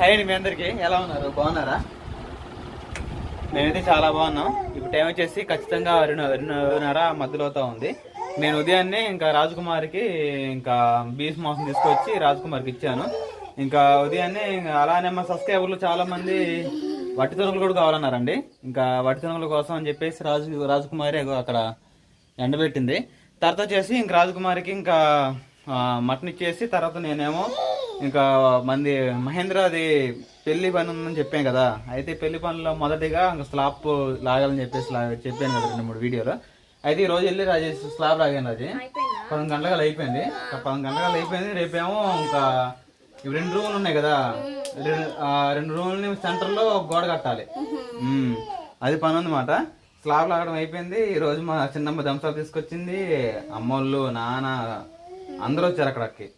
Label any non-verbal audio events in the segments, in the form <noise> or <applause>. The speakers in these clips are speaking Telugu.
హాయ్ అండి మీ అందరికి. ఎలా ఉన్నారు? బాగున్నారా? నేనైతే చాలా బాగున్నాం. ఇప్పుడు టైం వచ్చేసి ఖచ్చితంగా రెండున్నర మధ్యలో అవుతా ఉంది. నేను ఉదయాన్నే ఇంకా రాజకుమారికి ఇంకా బీఫ్ మాంసం తీసుకొచ్చి రాజకుమార్కి ఇచ్చాను. ఇంకా ఉదయాన్నే ఇంకా అలానే మా సబ్స్క్రైబర్లు చాలా మంది వట్టి తొనుగులు కూడా కావాలన్నారండి. ఇంకా వట్టి తొనుగుల కోసం అని చెప్పేసి రాజు రాజకుమారి అక్కడ ఎండబెట్టింది. తర్వాత వచ్చేసి ఇంక రాజకుమారికి ఇంకా మటన్ ఇచ్చేసి తర్వాత నేనేమో ఇంకా మంది మహేంద్రది పెళ్ళి పని ఉందని చెప్పాను కదా. అయితే పెళ్ళి పనిలో మొదటిగా ఇంకా స్లాబ్ లాగాలని చెప్పేసి చెప్పాను కదా రెండు మూడు వీడియోలో. అయితే ఈ రోజు వెళ్ళి రాజేష్ స్లాబ్ లాగాను రాజు. పదకొండు గంటలకు అయిపోయింది. పదకొండు గంటలకు అయిపోయింది. రేపేమో ఇంకా ఇవి రెండు రూములు ఉన్నాయి కదా. రెండు- రూములని సెంటర్లో ఒక గోడ కట్టాలి. అది పని ఉందన్నమాట. స్లాబ్ లాగడం అయిపోయింది. ఈ రోజు మా చిన్నమ్మ దంసాలు తీసుకొచ్చింది. అమ్మోళ్ళు నాన్న అందరూ వచ్చారు అక్కడికి.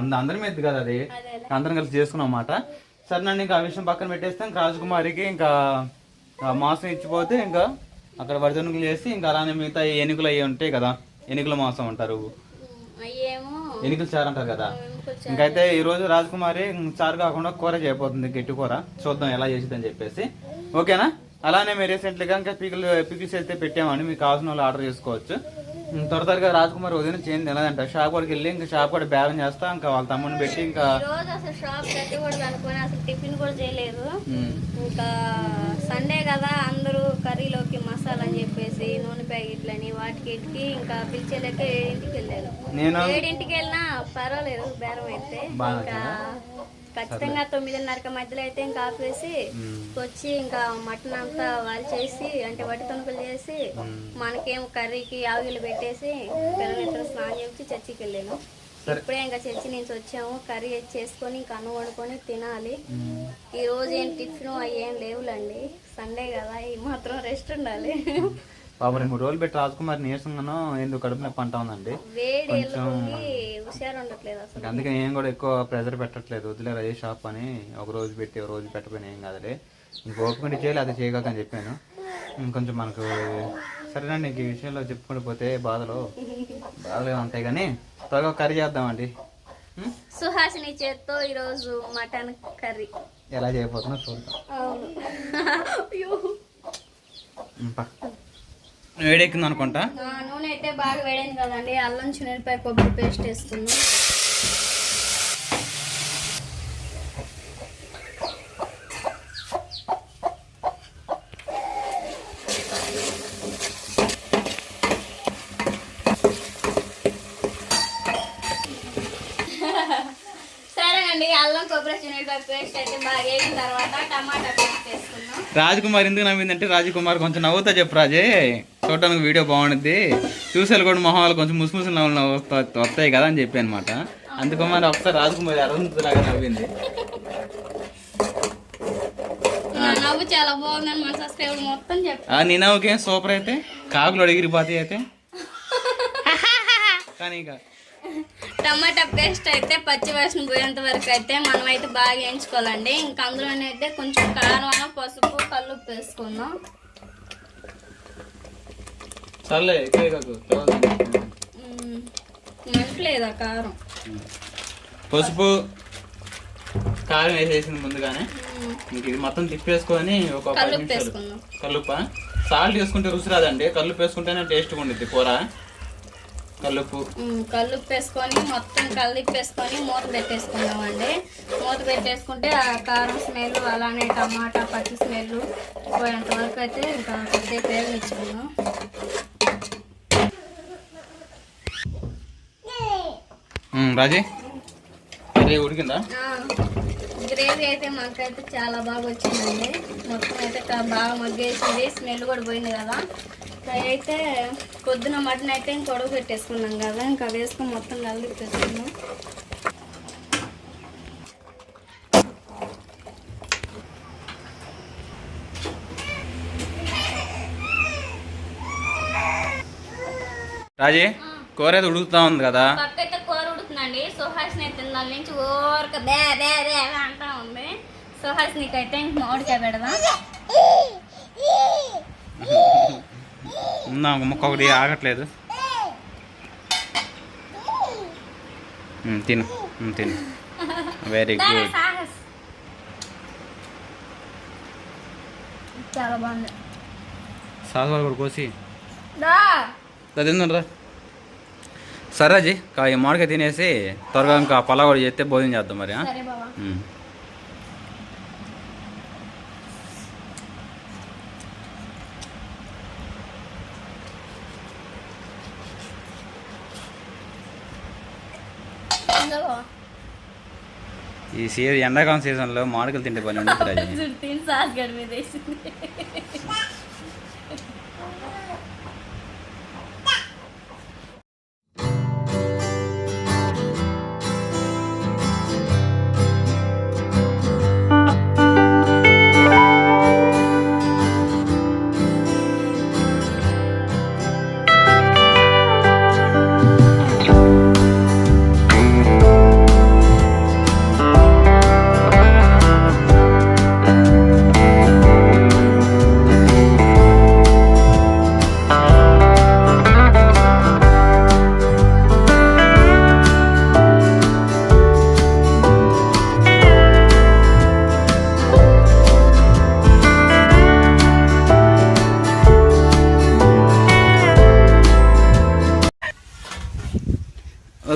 అంద అందరి మీద కదా అది. అందరం కలిసి చేసుకున్నాం అన్నమాట. సరే నన్ను ఇంకా ఆ విషయం పక్కన పెట్టేస్తే ఇంకా రాజకుమారికి ఇంకా మాంసం ఇచ్చిపోతే ఇంకా అక్కడ వడిదనుకులు చేసి ఇంకా అలానే మిగతా ఎన్నికలు అయ్యి ఉంటాయి కదా. ఎన్నికల మాంసం అంటారు. ఎన్నికలు చారు అంటారు కదా. ఇంకైతే ఈ రోజు రాజకుమారి చారు కాకుండా కూర చేయబోతుంది గట్టి కూర. చూద్దాం ఎలా చేసిద్దని చెప్పేసి. ఓకేనా? అలానే మీరు రీసెంట్లీగా ఇంకా పికిల్ పికిల్స్ అయితే పెట్టామని మీకు కావాల్సిన వాళ్ళు ఆర్డర్ చేసుకోవచ్చు. త్వర త్వరగా రాజకుమారి ఉదయం చేయండి ఎలాదంట షాప్ కూడా వెళ్ళి ఇంకా షాప్ కూడా బేరం చేస్తా ఇంకా వాళ్ళ తమ్ముడిని పెట్టి ఇంకా రోజు అసలు షాప్ పెట్టకూడదు అనుకుని అసలు టిఫిన్ కూడా చేయలేదు. ఇంకా సండే కదా అందరూ కర్రీలోకి మసాలా అని చెప్పేసి నూనె ప్యాకెట్లని వాటికి ఇటుకి ఇంకా పిలిచేలేక ఏడింటికి వెళ్ళారు. నేను ఏడింటికి వెళ్ళినా పర్వాలేదు బేరం అయితే. ఇంకా ఖచ్చితంగా తొమ్మిదిన్నరకి మధ్యలో అయితే ఇంకా ఆపేసి వచ్చి ఇంకా మటన్ అంతా వాళ్ళు చేసి అంటే వట్టి తణుకులు చేసి మనకేం కర్రీకి ఆవిలు పెట్టేసి పిల్లలిద్దరు స్నానం చేసి చర్చికి వెళ్ళాను సరే. ఇప్పుడే ఇంకా చర్చి నుంచి వచ్చాము. కర్రీ చేసుకొని ఇంకా అన్నం వండుకొని తినాలి. ఈ రోజు ఏం టిఫిన్ అవి ఏం లేవులండి. సండే కదా ఈ మాత్రం రెస్ట్ ఉండాలి. పాపం రెండు మూడు రోజులు పెట్టి రాజకుమారి నీరసంగానో ఎందుకు కడుపు నొప్పి అంటా ఉందండి. ఇంకా అందుకే నేను కూడా ఎక్కువ ప్రెజర్ పెట్టట్లేదు. వదిలే అదే షాప్ అని ఒక రోజు పెట్టి ఒక రోజు పెట్టకపోయినా ఏం కాదులే. ఇంక ఓపికంటే చేయాలి అది చేయగలక అని చెప్పాను. ఇంకొంచెం మనకు సరేనండి ఇంక ఈ విషయంలో చెప్పుకుంటూ పోతే బాధలు బాధలు ఉంటాయి కానీ త్వరగా కర్రీ చేద్దామండి? సుహాసిని చేత్తో ఈరోజు మటన్ కర్రీ. ఎలా చేయబోతుందో చూద్దాం. వేడెక్కింది అనుకుంటా నూనె అయితే బాగా వేడైంది కదండి. అల్లం చిన్నపాయ కొబ్బరి పేస్ట్ వేసుకుందాం. వేసుకుందాం. రాజకుమార్ ఎందుకు నవ్విందంటే రాజకుమార్ కొంచెం నవ్వుతా చెప్పు రాజే. చూడటానికి వీడియో బాగుంటుంది చూసేలు కూడా మొహాలు కొంచెం ముసుముసు నవ్వు వస్తా- వస్తాయి కదా అని చెప్పి అనమాట అందుకు మరి ఒకసారి రాజకుమారి అరుణ్లాగా నవ్వింది. చాలా బాగుందని మన సబ్స్క్రైబర్ మొత్తం సూపర్ అయితే? కాకులు అడిగిరిపోతాయి అయితే? <laughs> కానీ ఇక. టమాటా పేస్ట్ అయితే పచ్చి వాసన పోయేంత వరకు అయితే మనం అయితే బాగా వేయించుకోవాలండి. ఇంకా అందులోనైతే కొంచెం కారం పసుపు కల్లుప్పు వేసుకుందాం. సర్లే. మంటలేదా కారం పసుపు కారం వేసేసింది ముందుగానే మ్మ్. ఇంక ఇది మొత్తం తిప్పేసుకొని ఒక పది నిమిషాలు కల్లుప్ప సాల్ట్ వేసుకుంటే రుచి రాదండి కల్లుప్పు వేసుకుంటేనే టేస్ట్గా ఉండిద్ది కూర కల్లుప్పు మ్మ్. కల్లుప్పు వేసుకొని మొత్తం కలిపి వేసుకొని మూత పెట్టేసుకుందామండి మూత పెట్టేసుకుంటే ఆ కారం స్మెల్ అలానే టమాటా పచ్చి స్మెల్ పోయేంత వరకు అయితే ఇంకా కొద్దిగా పేరునిచ్చుకుందాం ఉమ్, రాజీ? కర్రీ ఉడికిందా? గ్రేవీ అయితే మాకైతే చాలా బాగా వచ్చిందండి. మొత్తం అయితే బాగా మగ్గేసింది. స్మెల్ కూడా పోయింది కదా. అయితే పొద్దున మటన్ అయితే ఇంక ఉడక పెట్టేసుకున్నాం కదా. ఇంకా వేసుకొని మొత్తం కలిపి పెట్టుకున్నాం రాజీ కూర అయితే ఉడుకుతా ఉంది కదా. బే బే ఉంది. సో హస్ నీకైతే ఇంక ఉందా ముక్క ఒకటి ఆగట్లేదు. తిను తిను. వెరీ గుడ్ చాలా బాగుంది. సాస్ కూడా కోసి. రా తిందండి రా. సరే అజీ ఈ మామిడికాయ తినేసి త్వరగా ఇంకా పలావ్ కూడా చేస్తే భోజనం చేద్దాం మరి. ఈ సీ ఎండాకాలం సీజన్లో మామిడికాయలు తింటే పని ఉండదు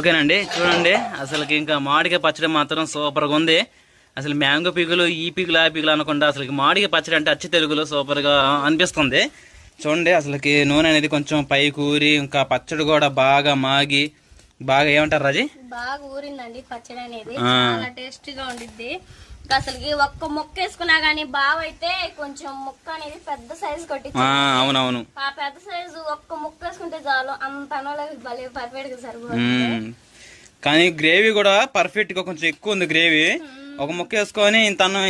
ఓకేనండి చూడండి. అసలుకి ఇంకా మామిడికాయ పచ్చడి మాత్రం సూపర్గా ఉంది. అసలు మ్యాంగో పీకులు ఈ పీకులు ఆ పీకులు అనకుండా అసలు మామిడికాయ పచ్చడి అంటే అచ్చి తెలుగులో సూపర్గా అనిపిస్తుంది. చూడండి అసలుకి నూనె అనేది కొంచెం పై కూరి ఇంకా పచ్చడి కూడా బాగా మాగి బాగా ఏమంటారు రాజీ? బాగా ఊరిందండి పచ్చడి అనేది. చాలా టేస్టీగా ఉండిద్ది. అసలుకి ఒక్క ముక్క వేసుకున్నా గానీ బాగా అయితే కొంచెం ముక్క అనేది పెద్ద సైజు కొట్టి అవునవును. ఆ పెద్ద సైజు ఒక్క ముక్క వేసుకుంటే చాలు. అంత భలే పర్ఫెక్ట్గా సరిపోతుంది. కానీ గ్రేవీ కూడా పర్ఫెక్ట్గా కొంచెం ఎక్కువ ఉంది గ్రేవీ ఒక ముక్క వేసుకొని ఇంత అన్నం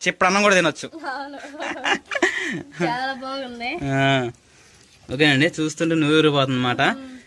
చిప్పుడు అన్నం కూడా తినొచ్చు. <laughs> చాలా బాగుంది. ఓకేనండి చూస్తుంటే నూరిపోతుంది అనమాట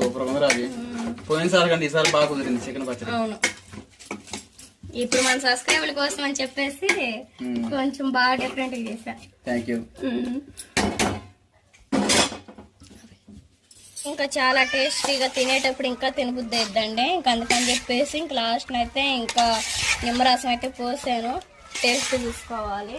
సూపర్ ఉంది అది పోయినసారి కంటే ఈసారి బాగా కుదిరింది చికెన్ పచ్చడి. అవును. ఇప్పుడు మన సబ్స్క్రైబర్ల కోసం అని చెప్పేసి. కొంచెం బాగా డిఫరెంట్గా చేశా. థ్యాంక్ యూ ఇంకా చాలా టేస్టీగా తినేటప్పుడు ఇంకా తినబుద్ధి అయిద్దండి. ఇంకా అందుకని చెప్పేసి ఇంకా లాస్ట్ అయితే ఇంకా నిమ్మరసం అయితే పోసాను. టేస్ట్ చూసుకోవాలి.